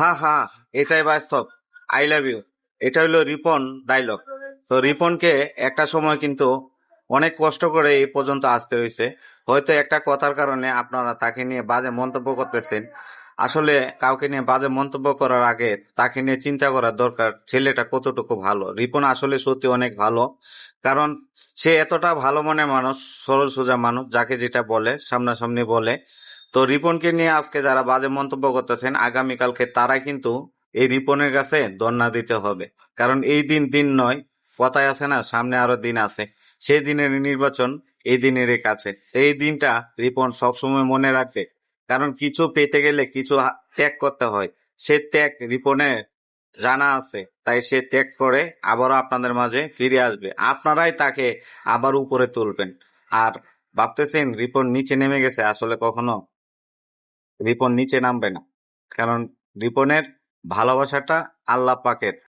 হা হা, এটাই বাস্তব। I love you এটা হলো রিপন ডায়লগ তো রিপনকে একটা সময় কিন্তু অনেক কষ্ট করে এই পর্যন্ত আসতে হয়েছে। হয়তো একটা কথার কারণে আপনারা তাকে নিয়ে বাজে মন্তব্য করতেছেন। আসলে কাউকে নিয়ে বাজে মন্তব্য করার আগে তাকে নিয়ে চিন্তা করার দরকার ছেলেটা কতটুকু ভালো। রিপন আসলে সত্যি অনেক ভালো। কারণ সে এতটা ভালো মনে মানুষ, সরল সোজা মানুষ, যাকে যেটা বলে, সামনাসামনি বলে। তো রিপনকে নিয়ে আজকে যারা বাজে মন্তব্য করতেছেন, আগামীকালকে তারা কিন্তু এই রিপনের কাছে দন্না দিতে হবে। কারণ এই দিন দিন নয়, কথায় আছে না, সামনে আরও দিন আছে। সেই দিনের নির্বাচন এই দিনেরই কাছে। এই দিনটা রিপন সবসময় মনে রাখবে কারণ কিছু পেতে গেলে কিছু ত্যাগ করতে হয়। সে ত্যাগ রিপনে জানা আছে, তাই সে ত্যাগ করে আবারও আপনাদের মাঝে ফিরে আসবে। আপনারাই তাকে আবার উপরে তুলবেন। আর ভাবতেছেন, রিপন নিচে নেমে গেছে, আসলে কখনো রিপন নিচে নামবে না। কারণ রিপনের ভালোবাসাটা আল্লাহ পাকের।